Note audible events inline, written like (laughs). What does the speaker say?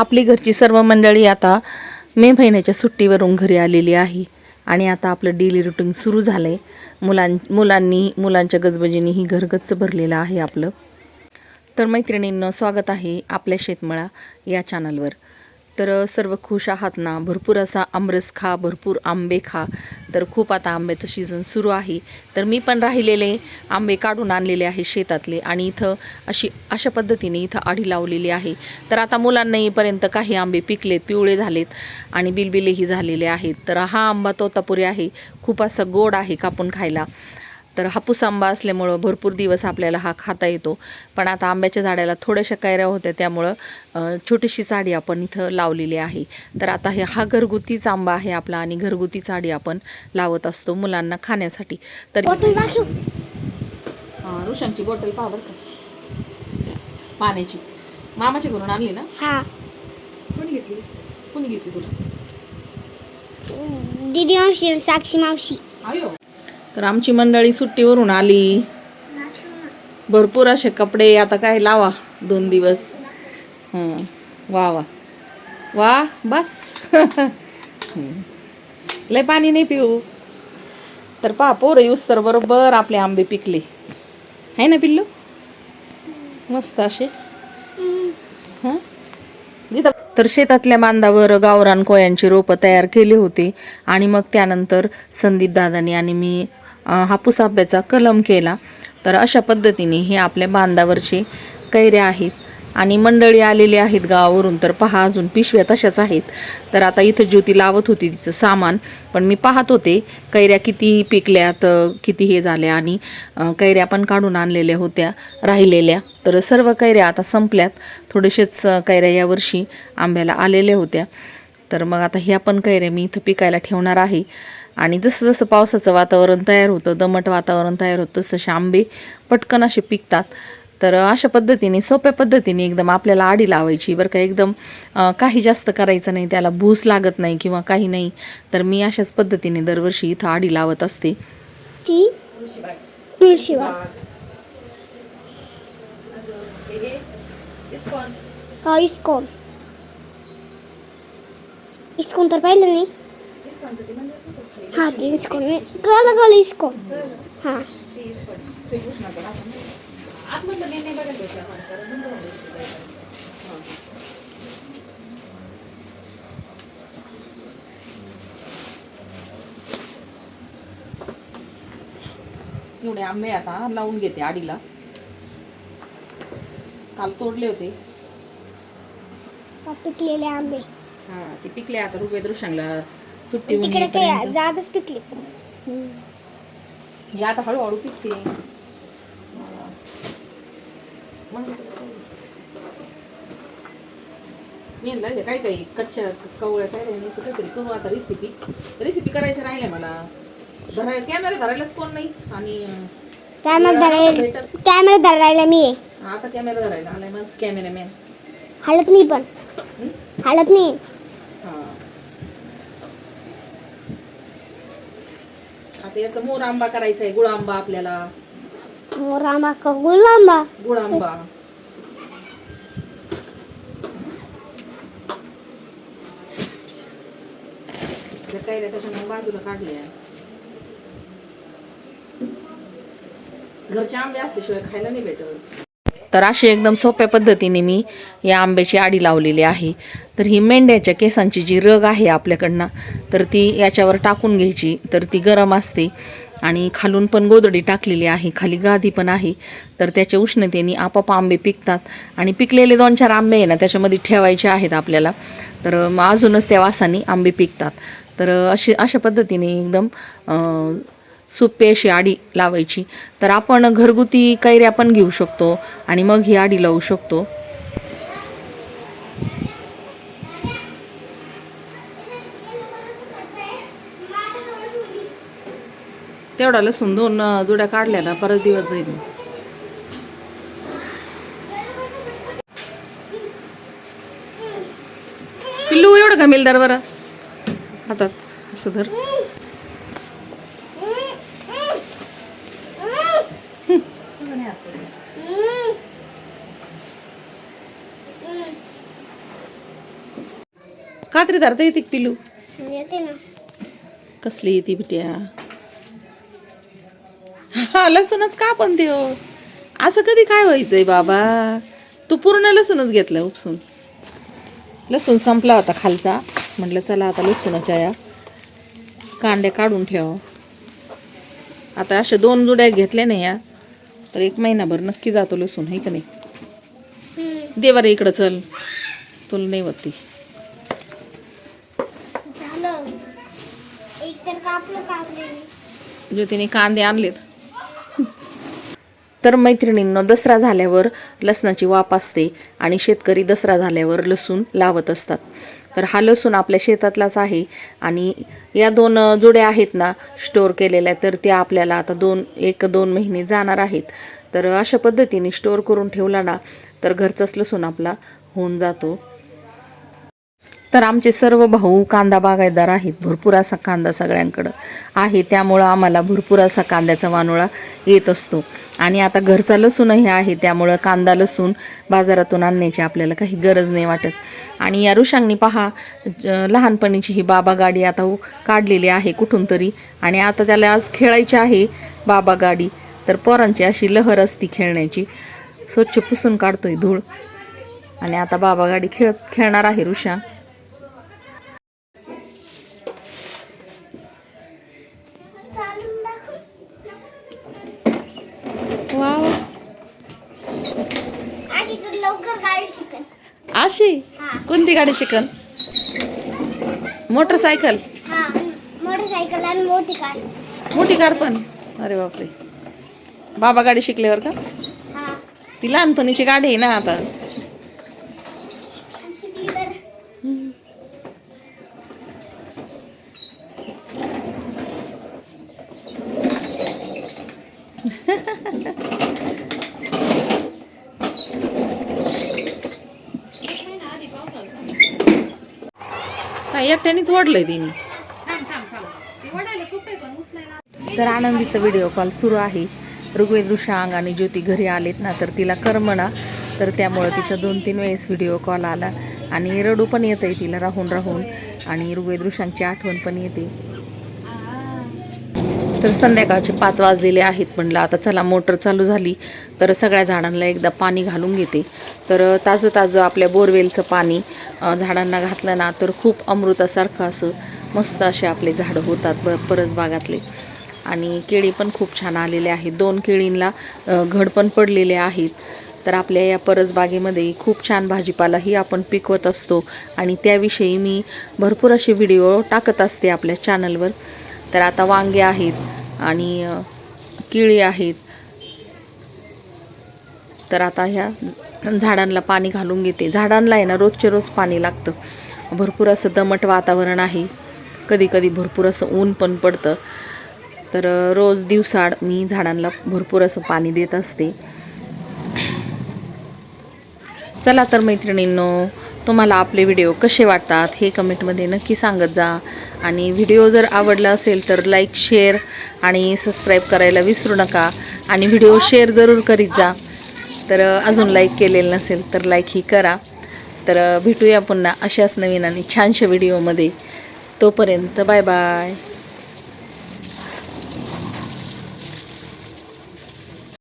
आपली घरची सर्व मंडळी आता मे महिन्याच्या सुट्टीवरून घरी आलेली आहे. आणि आता आपलं डेली रुटीन सुरू झालं आहे मुलां मुलांनी मुलांच्या गजबजीनीही घरगच्च भरलेलं आहे आपलं. तर मैत्रिणींनं स्वागत आहे आपल्या शेतमळा या चॅनलवर तर सर्व खुश आहात ना? भरपूर असा आमरस खा भरपूर आंबे खा. तर खूप आता आंब्याचं सीझन सुरू आहे. तर मी पण राहिलेले आंबे काढून आणलेले आहे शेतातले आणि इथं अशी अशा पद्धतीने इथं आढी लावलेली आहे. तर आता मुलांना येईपर्यंत काही आंबे पिकलेत पिवळे झालेत आणि बिलबिलेही झालेले आहेत. तर हा आंबा तोतापुरी आहे. खूप असा गोड आहे कापून खायला. तर हापूस आंबा असल्यामुळं भरपूर दिवस आपल्याला हा खाता येतो. पण आता आंब्याच्या झाडाला थोड्याशा कैऱ्या होत्या त्यामुळं छोटीशी साडी आपण इथं लावलेली आहे. तर आता हे हा घरगुतीच आंबा आहे आपला आणि घरगुती साडी आपण लावत असतो मुलांना खाण्यासाठी. तर ऋषांची बॉटल का. पाण्याची मामाची घरून आणली ना? हा. कोणी घेतली? कोणी घेतली तुला? दीदी मावशी साक्षी मावशी. आयो. तर आमची मंडळी सुट्टीवरून आली. भरपूर असे कपडे आता काय लावा दोन दिवस. वा वा. वा बस. (laughs) लय पाणी नाही पिऊ. तर पहा पोरं येऊस तर बरोबर आपले आंबे पिकले. आहे ना पिल्लू? मस्त असे. हां? तर शेतातल्या बांधावर गावरान कोयांची रोपं तयार केली होती आणि मग त्यानंतर संदीप दादानी आणि मी हापूस आंब्याचा कलम केला. तर अशा पद्धतीने हे आपल्या बांधावरचे कैऱ्या आहेत आणि मंडळी आलेली आहेत गावावरून. तर पहा अजून पिशव्या तशाच आहेत. तर आता इथं ज्योती लावत होती तिचं सामान. पण मी पाहत होते कैऱ्या किती पिकल्यात किती हे झाल्या आणि कैऱ्या पण काढून आणलेल्या होत्या राहिलेल्या. तर सर्व कैऱ्या आता संपल्यात. थोडेसेच कैऱ्या यावर्षी आंब्याला आलेल्या होत्या. तर मग आता ह्या पण कैऱ्या मी इथं पिकायला ठेवणार आहे. आणि जसं जसं पावसाचं वातावरण तयार होतं दमट वातावरण तयार होतं तसं आंबे पटकन असे पिकतात. तर अशा पद्धतीने सोप्या पद्धतीने एकदम आपल्याला आडी लावायची. बरं का एकदम काही जास्त करायचं नाही त्याला भूस लागत नाही किंवा काही नाही. तर मी अशाच पद्धतीने दरवर्षी इथं आडी लावत असते. इस्कॉन. इस्कॉन तर पाहिलं नाही. हा ते इस्कॉन नाही कळलं कळलं इस्कॉन हा एवढे आंबे आता लावून घेते आडीला काल तोडले होते पिकलेले आंबे हा ते पिकले आता रुपये दृश्यांना सुट्टी होऊन तिकडे काय येईपर्यंत. जागच पिकली. हे आता हळूहळू पिकते. मी म्हणलं काय काही कच्च्या कवळ्या काय राहिल्याचं काहीतरी करू आता रेसिपी रेसिपी करायच्या राहिल्या मला. धराय कॅमेरा धरायलाच कोण नाही. आणि अं, कॅमेरा धरायला. कॅमेरा धरायला मी आहे. आता कॅमेरा धरायला. आलाय माझं कॅमेरामॅन हलत नाही पण. हलत नाही हा आता याचा मोर आंबा करायचा आहे गुळ आंबा आपल्याला. मोर आंबा का गुल आंबा गुळ आंबा त्या कैऱ्या त्याच्यामुळे बाजूला काढल्या. घरचे आंबे असल्याशिवाय खायला नाही भेटत. तर अशी एकदम सोप्या पद्धतीने मी या आंब्याची आडी लावलेली आहे. तर ही मेंढ्याच्या केसांची जी रग आहे आपल्याकडनं तर ती याच्यावर टाकून घ्यायची. तर ती गरम असते आणि खालून पण गोदडी टाकलेली आहे खाली गादी पण आहे. तर त्याच्या उष्णतेने आपाप आंबे पिकतात आणि पिकलेले दोन चार आंबे आहे ना त्याच्यामध्ये ठेवायचे आहेत आपल्याला. तर मग अजूनच त्या वासाने आंबे पिकतात. तर अशी अशा पद्धतीने एकदम सोपी अशी आडी लावायची. तर आपण घरगुती कैऱ्या पण घेऊ शकतो आणि मग ही आडी लावू शकतो. तेवढा लसूण दोन जुड्या काढल्या ना परत दिवस जाईल. पिल्लू एवढं का मिलदार बरं? हातात असं धर. कात्री धरता येते पिलू येते ना. कसली येते बिट्या? हा लसूणच का पण हो? असं कधी काय व्हायचंय बाबा? तू पूर्ण लसूणच घेतलं उपसून. लसूण संपला होता खालचा. म्हटलं चला आता लसूणाच्या या कांडे काढून ठेव. आता अशा दोन जुड्या घेतल्या नाही या. तर एक महिनाभर नक्की जातो लसूण आहे का नाही? हम्म, दे बरं इकडं चल. तुला नाही होत ती झालं एक तर कापलं कापले ज्योतीने कांदे आणलेत. तर मैत्रिणींनो दसरा झाल्यावर लसणाची वाप असते आणि शेतकरी दसरा झाल्यावर लसूण लावत असतात. तर हा लसूण आपल्या शेतातलाच आहे आणि या दोन जोड्या आहेत ना स्टोअर केलेल्या तर त्या आपल्याला आता दोन एक दोन महिने जाणार आहेत. तर अशा पद्धतीने स्टोअर करून ठेवला ना तर घरचाच लसूण आपला होऊन जातो. तर आमचे सर्व भाऊ कांदा बागायतदार आहेत. भरपूर असा कांदा सगळ्यांकडं आहे. त्यामुळं आम्हाला भरपूर असा कांद्याचा वानोळा येत असतो. आणि आता घरचा लसूणही आहे. त्यामुळं कांदा लसूण बाजारातून आणण्याची आपल्याला काही गरज नाही वाटत. आणि या ऋषांनी पहा ज- लहानपणीची ही बाबा गाडी आता काढलेली आहे कुठून तरी. आणि आता त्याला आज खेळायची आहे बाबा गाडी. तर पोरांची अशी लहर असती खेळण्याची. स्वच्छ पुसून काढतोय धूळ. आणि आता बाबा गाडी खेळ खेळणार आहे ऋषा चालून दाखव वा आधी तर लवकर गाडी शिकल अशी. कोणती गाडी शिकन? मोटरसायकल? हा मोटरसायकल आणि मोठी कार. मोठी कार पण? अरे बापरे. बाबा गाडी शिकल्यावर का? ती लहानपणीची गाडी आहे ना आता. (laughs) काय एकट्यानेच ओढलंय तिने. तर आनंदीचा व्हिडिओ कॉल सुरू आहे. ऋग्वेद ऋषांग आणि ज्योती घरी आलेत ना तर तिला करमना तर त्यामुळं तिचा दोन तीन वेळेस व्हिडिओ कॉल आला. आणि रडू पण येतंय तिला राहून राहून. आणि ऋग्वेद ऋषांगची आठवण पण येते. तर संध्याकाळचे पाच वाजलेले आहेत म्हणलं आता चला मोटर चालू झाली. तर सगळ्या झाडांना एकदा पाणी घालून घेते. तर ताजं ताजं आपल्या बोरवेलचं पाणी झाडांना घातलं ना तर खूप अमृतासारखं असं मस्त असे आपले झाडं होतात ब परस बागातले. आणि केळी पण खूप छान आलेले आहेत. दोन केळींना घड पण पडलेले आहेत. तर आपल्या या परसबागेमध्ये खूप छान भाजीपालाही आपण पिकवत असतो. आणि त्याविषयी मी भरपूर असे व्हिडिओ टाकत असते आपल्या चॅनलवर तर आता वांगे आहेत आणि केळी आहेत. तर आता ह्या झाडांना पाणी घालून घेते. झाडांना आहे ना रोजचे रोज पाणी लागतं. भरपूर असं दमट वातावरण आहे. कधी कधी भरपूर असं ऊन पण पडतं. तर रोज दिवसाड मी झाडांना भरपूर असं पाणी देत असते. चला तर मैत्रिणींनो तुम्हाला आपले व्हिडिओ कसे वाटतात हे कमेंटमध्ये नक्की सांगत जा. आणि व्हिडिओ जर आवडला असेल तर लाईक शेअर आणि सबस्क्राईब करायला विसरू नका. आणि व्हिडिओ शेअर जरूर करीत जा. तर अजून लाईक केलेलं नसेल तर लाईक ही करा. तर भेटूया पुन्हा अशाच नवीन आणि छानशा व्हिडिओमध्ये तोपर्यंत बाय बाय